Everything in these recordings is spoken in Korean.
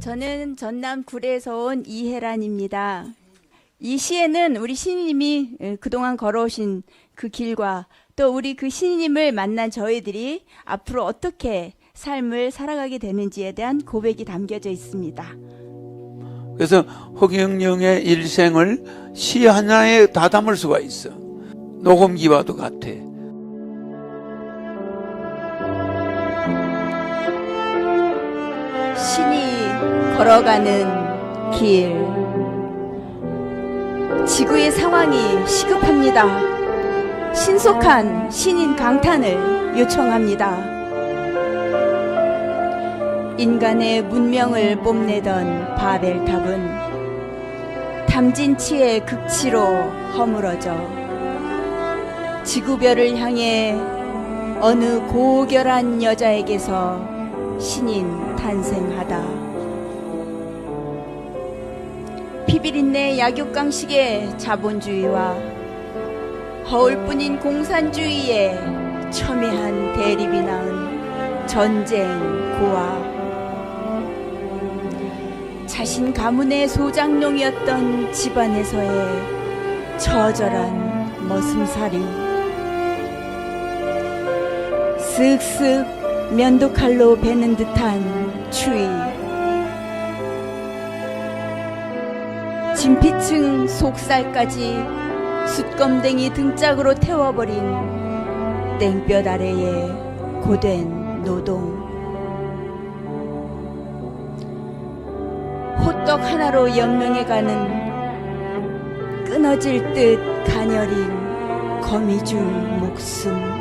저는 전남 구례에서 온 이혜란입니다. 이 시에는 우리 신님이 그동안 걸어오신 그 길과 또 우리 그 신님을 만난 저희들이 앞으로 어떻게 삶을 살아가게 되는지에 대한 고백이 담겨져 있습니다. 그래서 허경영의 일생을 시 하나에 다 담을 수가 있어. 녹음기와도 같아. 신이 걸어가는 길. 지구의 상황이 시급합니다. 신속한 신인 강탄을 요청합니다. 인간의 문명을 뽐내던 바벨탑은 탐진치의 극치로 허물어져 지구별을 향해 어느 고결한 여자에게서 신인 탄생하다. 피비린내 약육강식의 자본주의와 허울뿐인 공산주의의 첨예한 대립이 낳은 전쟁 고아. 자신 가문의 소장용이었던 집안에서의 처절한 머슴살이. 쓱쓱 면도칼로 베는 듯한 추위. 진피층 속살까지 숯검댕이 등짝으로 태워버린 땡볕 아래의 고된 노동. 호떡 하나로 연명해가는 끊어질 듯 가녀린 거미줄 목숨.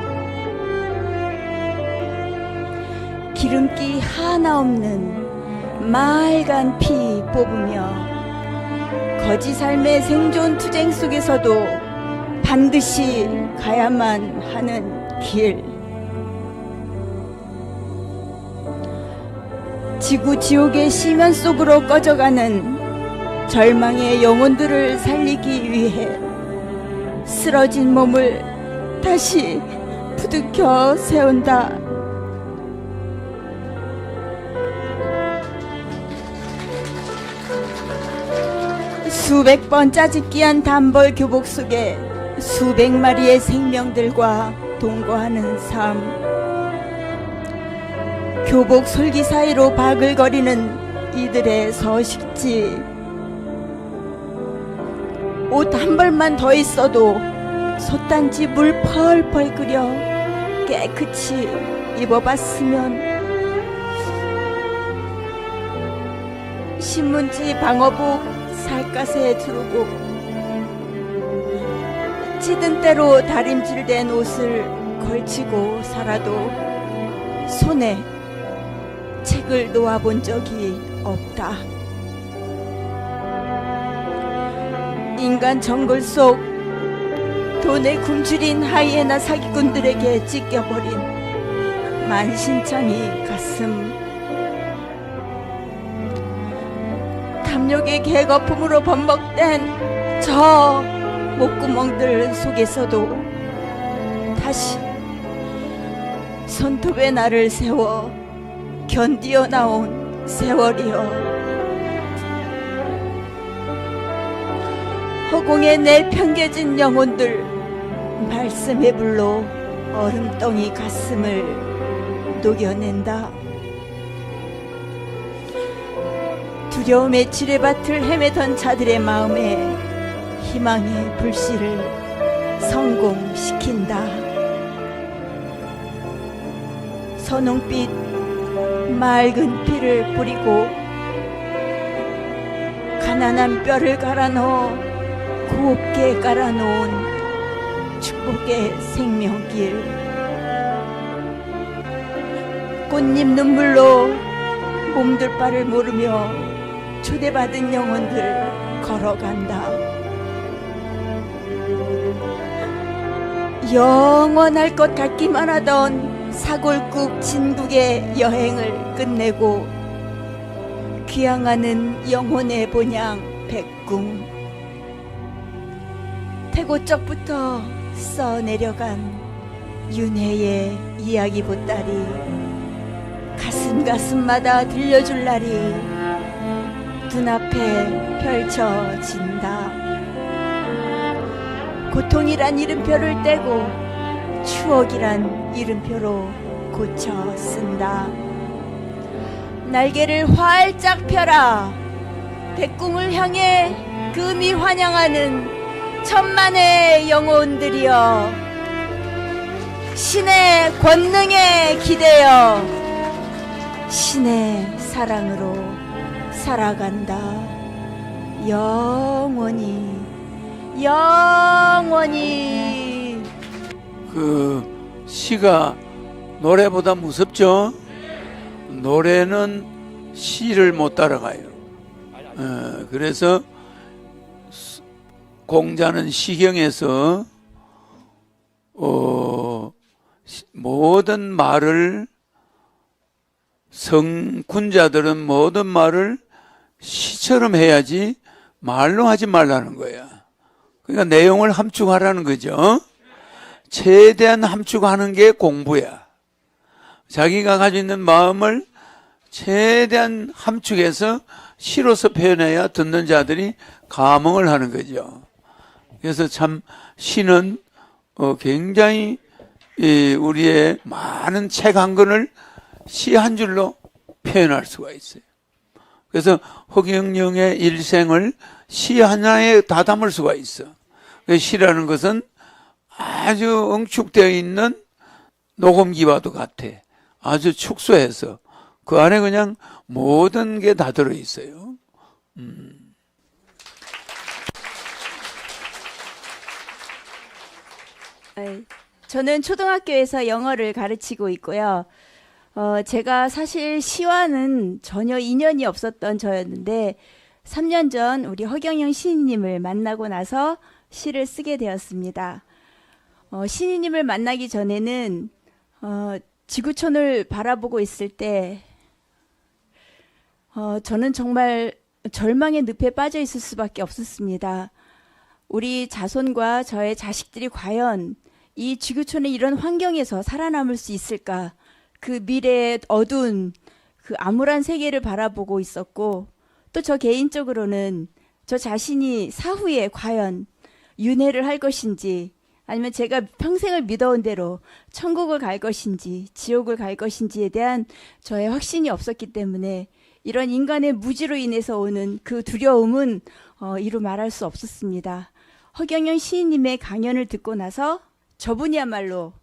기름기 하나 없는 맑은 피 뽑으며 거지 삶의 생존 투쟁 속에서도 반드시 가야만 하는 길. 지구 지옥의 심연 속으로 꺼져가는 절망의 영혼들을 살리기 위해 쓰러진 몸을 다시 부둥켜 세운다. 수백 번 짜집기한 단벌 교복 속에 수백 마리의 생명들과 동거하는 삶. 교복 솔기 사이로 바글거리는 이들의 서식지. 옷 한 벌만 더 있어도 솥단지 물 펄펄 끓여 깨끗이 입어봤으면 신문지 방어복 살갗에 두르고 찌든 때로 다림질된 옷을 걸치고 살아도 손에 책을 놓아본 적이 없다. 인간 정글 속 돈에 굶주린 하이에나 사기꾼들에게 찢겨버린 만신창이 가슴 탐욕의 개거품으로 범벅된 저 목구멍들 속에서도 다시 손톱에 나를 세워 견디어 나온 세월이여. 허공에 내팽개진 영혼들 말씀의 불로 얼음덩이 가슴을 녹여낸다 두려움의 지뢰밭을 헤매던 자들의 마음에 희망의 불씨를 성공시킨다. 선홍빛 맑은 피를 뿌리고 가난한 뼈를 갈아 넣어 곱게 깔아 놓은 축복의 생명길 꽃잎 눈물로 몸둘 바를 모르며 초대받은 영혼들 걸어간다. 영원할 것 같기만 하던 사골국 진국의 여행을 끝내고 귀향하는 영혼의 본향 백궁 태고적부터 써내려간 윤혜의 이야기 보따리 가슴 가슴마다 들려줄 날이 눈앞에 펼쳐진다. 고통이란 이름표를 떼고 추억이란 이름표로 고쳐 쓴다. 날개를 활짝 펴라. 백궁을 향해 금이 환영하는 천만의 영혼들이여. 신의 권능에 기대어 신의 사랑으로 살아간다. 영원히, 영원히. 그 시가 노래보다 무섭죠? 노래는 시를 못 따라가요. 어, 그래서 스- 공자는 시경에서 어, 시- 모든 말을 성군자들은 모든 말을 시처럼 해야지 말로 하지 말라는 거야. 그러니까 내용을 함축하라는 거죠. 최대한 함축하는 게 공부야. 자기가 가지고 있는 마음을 최대한 함축해서 시로서 표현해야 듣는 자들이 감흥을 하는 거죠. 그래서 참 시는 어, 굉장히 이 우리의 많은 책 한 권을 시 한 줄로 표현할 수가 있어요. 그래서 허경영의 일생을 시 하나에 다 담을 수가 있어. 그 시라는 것은 아주 응축되어 있는 녹음기와도 같아. 아주 축소해서 그 안에 그냥 모든 게 다 들어 있어요. 에이, 저는 초등학교에서 영어를 가르치고 있고요. 어, 제가 사실 시와는 전혀 인연이 없었던 저였는데, 3년 전 우리 허경영 시인님을 만나고 나서 시를 쓰게 되었습니다. 어, 시인님을 만나기 전에는, 어, 지구촌을 바라보고 있을 때, 어, 저는 정말 절망의 늪에 빠져 있을 수밖에 없었습니다. 우리 자손과 저의 자식들이 과연 이 지구촌의 이런 환경에서 살아남을 수 있을까? 그 미래의 어두운 그 암울한 세계를 바라보고 있었고 또 저 개인적으로는 저 자신이 사후에 과연 윤회를 할 것인지 아니면 제가 평생을 믿어온 대로 천국을 갈 것인지 지옥을 갈 것인지에 대한 저의 확신이 없었기 때문에 이런 인간의 무지로 인해서 오는 그 두려움은 어, 이루 말할 수 없었습니다. 허경영 시인님의 강연을 듣고 나서 저분이야말로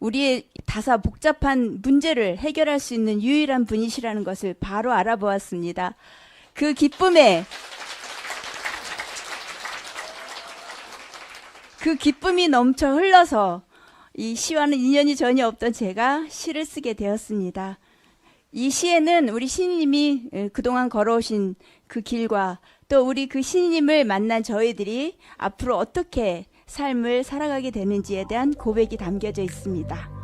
우리의 다사 복잡한 문제를 해결할 수 있는 유일한 분이시라는 것을 바로 알아보았습니다. 그 기쁨에 그 기쁨이 넘쳐 흘러서 이 시와는 인연이 전혀 없던 제가 시를 쓰게 되었습니다. 이 시에는 우리 신님이 그동안 걸어오신 그 길과 또 우리 그 신님을 만난 저희들이 앞으로 어떻게 삶을 살아가게 되는지에 대한 고백이 담겨져 있습니다.